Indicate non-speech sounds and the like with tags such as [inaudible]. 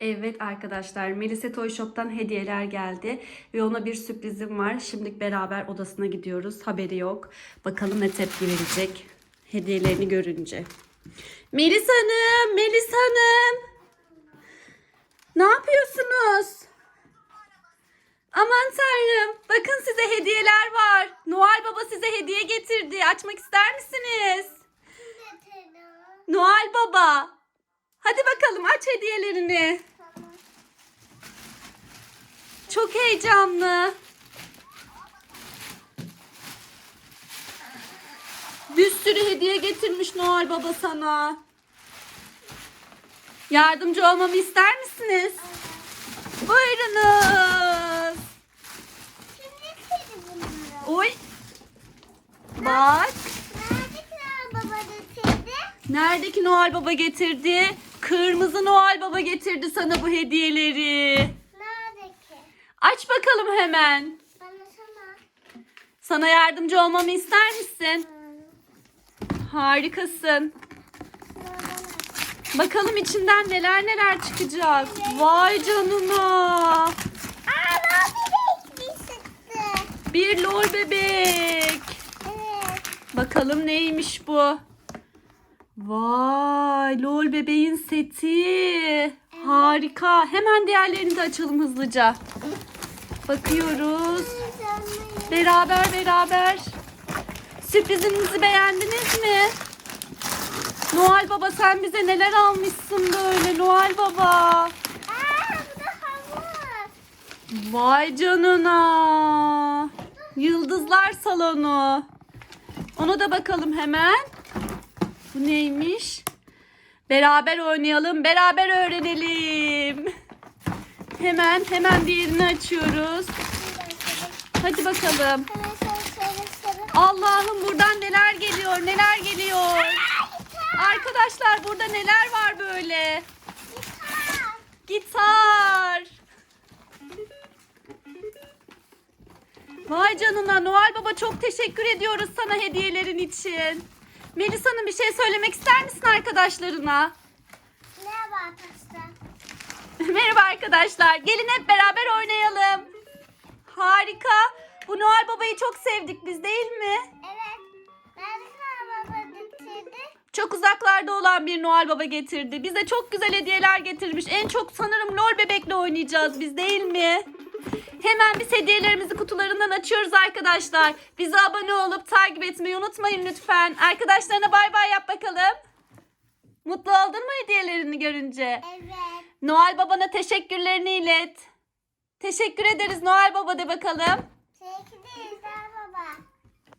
Evet arkadaşlar Melisa Toy Shop'tan hediyeler geldi ve ona bir sürprizim var. Şimdi beraber odasına gidiyoruz. Haberi yok. Bakalım ne tepki verecek hediyelerini görünce. Melisa Hanım, Melisa Hanım. Ne yapıyorsunuz? Aman tanrım. Bakın size hediyeler var. Noel Baba size hediye getirdi. Açmak ister misiniz? Noel Baba. Hadi bakalım aç hediyelerini. Çok heyecanlı. Bir sürü hediye getirmiş Noel Baba sana. Yardımcı olmamı ister misiniz? Buyurunuz. Oy. Bak. Neredeki Noel Baba getirdi? Kırmızı Noel Baba getirdi sana bu hediyeleri. Aç bakalım hemen. Sana yardımcı olmamı ister misin? Harikasın. Bakalım içinden neler neler çıkacak. Vay canına. Bir lor bebek. Bakalım neymiş bu? Vay lol bebeğin seti. Harika. Hemen diğerlerini de açalım hızlıca. Bakıyoruz. Beraber beraber. Sürprizinizi beğendiniz mi? Noel Baba sen bize neler almışsın böyle Noel Baba. Vay canına. Yıldızlar salonu. Ona da bakalım hemen. Bu neymiş? Beraber oynayalım, beraber öğrenelim. Hemen hemen diğerini açıyoruz. Hadi bakalım. Allah'ım buradan neler geliyor, neler geliyor. Arkadaşlar burada neler var böyle? Gitar. Vay canına Noel Baba çok teşekkür ediyoruz sana hediyelerin için. Melisa'nın bir şey söylemek ister misin arkadaşlarına? [laughs] Merhaba arkadaşlar. Gelin hep beraber oynayalım. Harika. Bu Noel Baba'yı çok sevdik biz değil mi? Çok uzaklarda olan bir Noel Baba getirdi. Bize çok güzel hediyeler getirmiş. En çok sanırım lol bebekle oynayacağız biz değil mi? Hemen biz hediyelerimizi kutularından açıyoruz arkadaşlar. Bize abone olup takip etmeyi unutmayın lütfen. Arkadaşlarına bay bay yap bakalım. Mutlu oldun mu hediyelerini görünce? Noel Baba'na teşekkürlerini ilet. Teşekkür ederiz Noel Baba de bakalım.